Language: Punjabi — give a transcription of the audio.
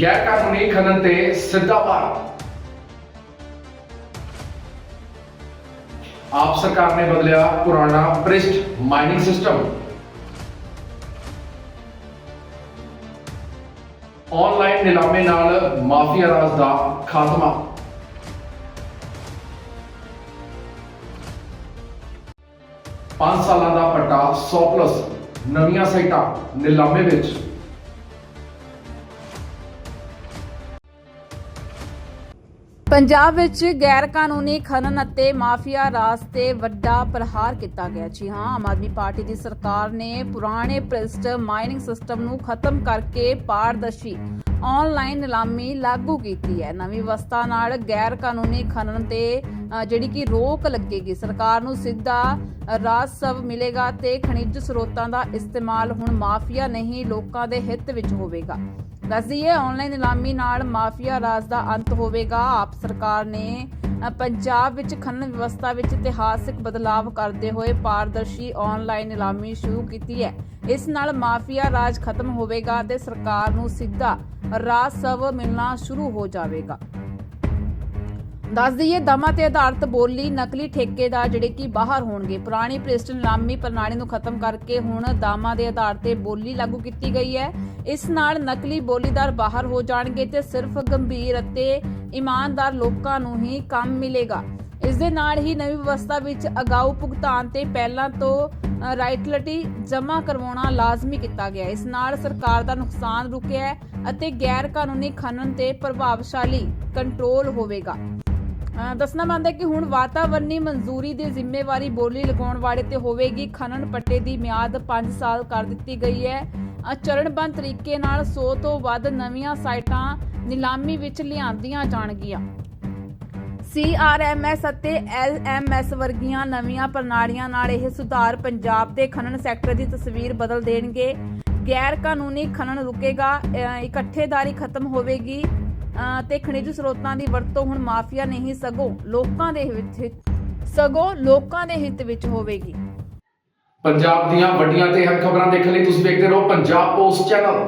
ਗੈਰ ਕਾਨੂੰਨੀ ਖਨਨ ਤੇ ਸਿੱਧਾ ਭਾਰ। ਆਪ ਸਰਕਾਰ ਨੇ ਬਦਲਿਆ ਪੁਰਾਣਾ ਪ੍ਰਿਸਟ ਮਾਈਨਿੰਗ ਸਿਸਟਮ ਆਨਲਾਈਨ ਨਿਲਾਮੇ ਨਾਲ ਮਾਫੀਆ ਰਾਜ ਦਾ ਖਾਤਮਾ। ਪੰਜ ਸਾਲਾਂ ਦਾ ਪੱਟਾ 100 ਪਲੱਸ ਨਵੀਆਂ ਸਾਈਟਾਂ ਨਿਲਾਮੇ ਵਿੱਚ। ਪੰਜਾਬ ਵਿੱਚ ਗੈਰ ਕਾਨੂੰਨੀ ਖਨਨ ਅਤੇ ਮਾਫੀਆ ਰਾਜ ਤੇ ਵੱਡਾ ਪ੍ਰਹਾਰ ਕੀਤਾ ਗਿਆ ਜੀ ਹਾਂ, ਆਮ ਆਦਮੀ ਪਾਰਟੀ ਦੀ ਸਰਕਾਰ ਨੇ ਪੁਰਾਣੇ ਪ੍ਰਿਸਟ ਮਾਈਨਿੰਗ ਸਿਸਟਮ ਨੂੰ ਖਤਮ ਕਰਕੇ ਪਾਰਦਰਸ਼ੀ ਆਨਲਾਈਨ ਨਿਲਾਮੀ ਲਾਗੂ ਕੀਤੀ ਹੈ। ਨਵੀਂ ਵਿਵਸਥਾ ਨਾਲ ਗੈਰ ਕਾਨੂੰਨੀ ਖਨਨ ਤੇ ਜਿਹੜੀ ਕਿ ਰੋਕ ਲੱਗੇਗੀ, ਸਰਕਾਰ ਨੂੰ ਸਿੱਧਾ ਰਾਜਸਵ ਮਿਲੇਗਾ ਤੇ ਖਣਿਜ ਸਰੋਤਾਂ ਦਾ ਇਸਤੇਮਾਲ ਹੁਣ ਮਾਫੀਆ ਨਹੀਂ, ਲੋਕਾਂ ਦੇ ਹਿੱਤ ਵਿੱਚ ਹੋਵੇਗਾ। ਦੱਸ ਦਈਏ ਆਨਲਾਈਨ ਨਿਲਾਮੀ ਨਾਲ ਮਾਫੀਆ ਰਾਜ ਦਾ ਅੰਤ ਹੋਵੇਗਾ। ਆਪ ਸਰਕਾਰ ਨੇ ਪੰਜਾਬ ਵਿੱਚ ਖਨਨ ਵਿਵਸਥਾ ਵਿੱਚ ਇਤਿਹਾਸਿਕ ਬਦਲਾਅ ਕਰਦੇ ਹੋਏ ਪਾਰਦਰਸ਼ੀ ਆਨਲਾਈਨ ਨਿਲਾਮੀ ਸ਼ੁਰੂ ਕੀਤੀ ਹੈ। ਇਸ ਨਾਲ ਮਾਫੀਆ ਰਾਜ ਖਤਮ ਹੋਵੇਗਾ ਤੇ ਸਰਕਾਰ ਨੂੰ ਸਿੱਧਾ ਰਾਜਸਵ ਮਿਲਣਾ ਸ਼ੁਰੂ ਹੋ ਜਾਵੇਗਾ। ਦੱਸ ਦਈਏ, ਦਮਾ ਤੇ ਆਧਾਰਿਤ ਬੋਲੀ ਨਕਲੀ ਠੇਕੇਦਾਰ ਜਿਹੜੇ ਕਿ ਬਾਹਰ ਹੋਣਗੇ। ਪੁਰਾਣੀ ਪ੍ਰਿਸਟ ਨਿਲਾਮੀ ਪ੍ਰਣਾਲੀ ਨੂੰ ਖਤਮ ਕਰਕੇ ਹੁਣ ਦਾਮਾ ਦੇ ਆਧਾਰ ਤੇ ਬੋਲੀ ਲਾਗੂ ਕੀਤੀ ਗਈ ਹੈ। ਇਸ ਨਾਲ ਨਕਲੀ ਬੋਲੀਦਾਰ ਬਾਹਰ ਹੋ ਜਾਣਗੇ ਤੇ ਸਿਰਫ ਗੰਭੀਰ ਅਤੇ ਇਮਾਨਦਾਰ ਲੋਕਾਂ ਨੂੰ ਹੀ ਕੰਮ ਮਿਲੇਗਾ। ਇਸ ਦੇ ਨਾਲ ਹੀ ਨਵੀਂ ਵਿਵਸਥਾ ਵਿੱਚ ਅਗਾਊ ਭੁਗਤਾਨ ਤੇ ਪਹਿਲਾਂ ਤੋਂ ਅ, ਰਾਇਟਲਟੀ ਜਮ੍ਹਾਂ ਕਰਵਾਉਣਾ ਲਾਜ਼ਮੀ ਕੀਤਾ ਗਿਆ ਇਸ ਨਾਲ ਸਰਕਾਰ ਦਾ ਨੁਕਸਾਨ ਰੁਕਿਆ ਹੈ ਅਤੇ ਗੈਰ ਕਾਨੂੰਨੀ ਖਨਨ ਤੇ ਪ੍ਰਭਾਵਸ਼ਾਲੀ ਕੰਟਰੋਲ ਹੋਵੇਗਾ। ਦੱਸਣਾ ਮੰਨਦਾ ਕਿ ਹੁਣ ਵਾਤਾਵਰਣੀ ਮਨਜ਼ੂਰੀ ਦੀ ਜ਼ਿੰਮੇਵਾਰੀ ਬੋਲੀ ਲਗਾਉਣ ਵਾਲੇ ਤੇ ਹੋਵੇਗੀ। ਖਨਨ ਪੱਟੇ ਦੀ ਮਿਆਦ 5 ਸਾਲ ਕਰ ਦਿੱਤੀ ਗਈ ਹੈ। ਅ, ਚਰਨਬੰਦ ਤਰੀਕੇ ਨਾਲ 100 ਤੋਂ ਵੱਧ ਨਵੀਆਂ ਸਾਈਟਾਂ ਨਿਲਾਮੀ ਵਿੱਚ ਲਿਆਂਦੀਆਂ ਜਾਣਗੀਆਂ। CRMS ਅਤੇ LMS ਵਰਗੀਆਂ ਨਵੀਆਂ ਪ੍ਰਣਾਲੀਆਂ ਨਾਲ ਇਹ ਸੁਧਾਰ ਪੰਜਾਬ ਦੇ ਖਨਨ ਸੈਕਟਰ ਦੀ ਤਸਵੀਰ ਬਦਲ ਦੇਣਗੇ। ਗੈਰ ਕਾਨੂੰਨੀ ਖਨਨ ਰੁਕੇਗਾ ਇਕੱਠੇਦਾਰੀ ਖਤਮ ਹੋਵੇਗੀ ਤੇ ਖਣਿਜ ਸਰੋਤਾਂ ਦੀ ਵਰਤੋਂ ਹੁਣ ਮਾਫੀਆ ਨਹੀਂ, ਸਗੋਂ ਲੋਕਾਂ ਦੇ ਵਿੱਚ, ਸਗੋਂ ਲੋਕਾਂ ਦੇ ਹਿੱਤ ਵਿੱਚ ਹੋਵੇਗੀ। ਪੰਜਾਬ ਦੀਆਂ ਵੱਡੀਆਂ ਤੇ ਅਹਿਮ ਖਬਰਾਂ ਦੇਖਣ ਲਈ ਤੁਸੀਂ ਵੇਖਦੇ ਰਹੋ ਪੰਜਾਬ ਪੋਸਟ ਚੈਨਲ।